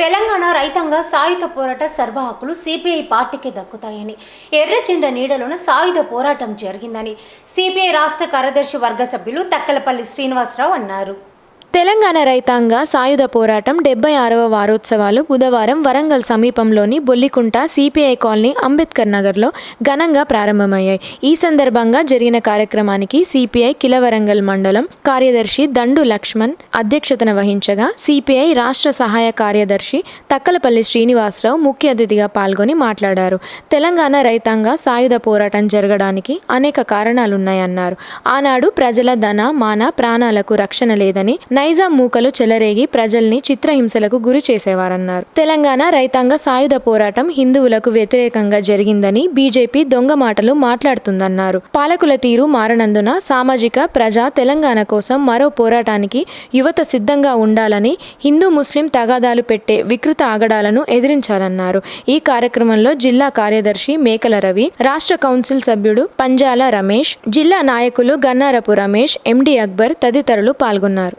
తెలంగాణ రైతాంగ సాయుధ పోరాట సర్వ హక్కులు సిపిఐ పార్టీకి దక్కుతాయని. ఎర్రచెండ నీడలోన సాయుధ పోరాటం జరిగిందని సిపిఐ రాష్ట్ర కార్యదర్శి వర్గ సభ్యులు తక్కలపల్లి శ్రీనివాసరావు అన్నారు. తెలంగాణ రైతాంగ సాయుధ పోరాటం డెబ్బై ఆరవ వారోత్సవాలు బుధవారం వరంగల్ సమీపంలోని బొల్లికుంట సిపిఐ కాలనీ అంబేద్కర్ నగర్లో ఘనంగా ప్రారంభమయ్యాయి. ఈ సందర్భంగా జరిగిన కార్యక్రమానికి సిపిఐ కిలవరంగల్ మండలం కార్యదర్శి దండు లక్ష్మణ్ అధ్యక్షతన వహించగా సిపిఐ రాష్ట్ర సహాయ కార్యదర్శి తక్కలపల్లి శ్రీనివాసరావు ముఖ్య అతిథిగా పాల్గొని మాట్లాడారు. తెలంగాణ రైతాంగ సాయుధ పోరాటం జరగడానికి అనేక కారణాలున్నాయన్నారు. ఆనాడు ప్రజల ధన మాన ప్రాణాలకు రక్షణ లేదని నైజాం మూకలు చెలరేగి ప్రజల్ని చిత్రహింసలకు గురి చేసేవారన్నారు. తెలంగాణ రైతాంగ సాయుధ పోరాటం హిందువులకు వ్యతిరేకంగా జరిగిందని బీజేపీ దొంగ మాటలు మాట్లాడుతుందన్నారు. పాలకుల తీరు మారనందున సామాజిక ప్రజా తెలంగాణ కోసం మరో పోరాటానికి యువత సిద్ధంగా ఉండాలని హిందూ ముస్లిం తగాదాలు పెట్టే వికృత ఆగడాలను ఎదిరించాలన్నారు. ఈ కార్యక్రమంలో జిల్లా కార్యదర్శి మేకల రవి రాష్ట్ర కౌన్సిల్ సభ్యుడు పంజాల రమేష్ జిల్లా నాయకులు గన్నారపు రమేష్ ఎండి అక్బర్ తదితరులు పాల్గొన్నారు.